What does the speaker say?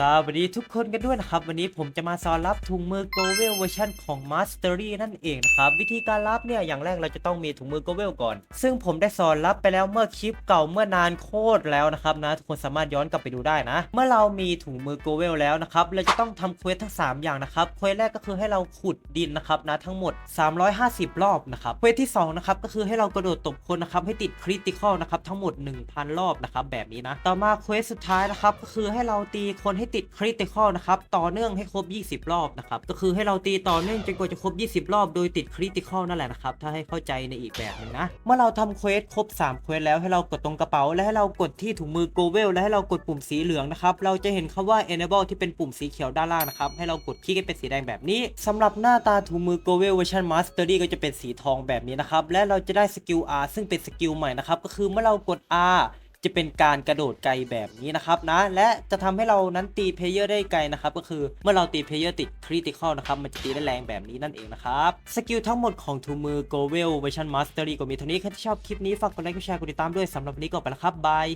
สวัสดีทุกคนกันด้วยนะครับ วันนี้ผมจะมาสอนรับถุงมือ g o v e l เวอร์ชันของ Mastery นั่นเองนะครับ วิธีการรับเนี่ยอย่างแรกเราจะต้องมีถุงมือ g o v e l ก่อน ซึ่งผมได้สอนรับไปแล้วเมื่อคลิปเก่าเมื่อนานโคตรแล้วนะครับนะทุกคนสามารถย้อนกลับไปดูได้นะ เมื่อเรามีถุงมือ g o v e l แล้วนะครับเราจะต้องทำเควสทั้ง 3 อย่างนะครับเควสแรกก็คือให้เราขุดดินนะครับนะทั้งหมด 350 รอบนะครับเควสที่2นะครับก็คือให้เรากระโดดตบคนนะครับให้ติดคริติคอลนะครับทั้งหมด 1,000 รอบนะครับแบบนี้นะต่อมาเควสสุดท้ายนะครับก็คือให้เราตีคนให้ติดคริติคอลนะครับต่อเนื่องให้ครบ 20 รอบนะครับก็คือให้เราตีต่อเนื่องจนกว่าจะครบ 20 รอบโดยติดคริติคอลนั่นแหละนะครับถ้าให้เข้าใจในอีกแบบหนึงนะเมื่อเราทำเควสครบ3เควสแล้วให้เรากดตรงกระเป๋า และให้เรากดที่ถุงมือ g o v e l และให้เรากดปุ่มสีเหลืองนะครับเราจะเห็นคำว่า enable ที่เป็นปุ่มสีเขียวด้านล่างนะครับให้เรากดคลิกให้เป็นสีแดงแบบนี้สำหรับหน้าตาถุงมือ g o v e l เวอร์ชัน Mastery ก็จะเป็นสีทองแบบนี้นะครับและเราจะได้สกิล R ซึ่งเป็นสกิลใหม่นะครับก็คือเมื่อเรากด R จะเป็นการกระโดดไกลแบบนี้นะครับนะ และจะทำให้เรานั้นตีเพลเยอร์ได้ไกลนะครับ ก็คือเมื่อเราตีเพลเยอร์ติดคริติคอลนะครับ มันจะตีได้แรงแบบนี้นั่นเองนะครับ สกิลทั้งหมดของทูมือโกเวลเวอร์ชัน Mastery ก็มีเท่านี้ใครที่ชอบคลิปนี้ฝากกดไลค์กดแชร์กดติดตามด้วยสำหรับวันนี้ก็ไปแล้วครับบาย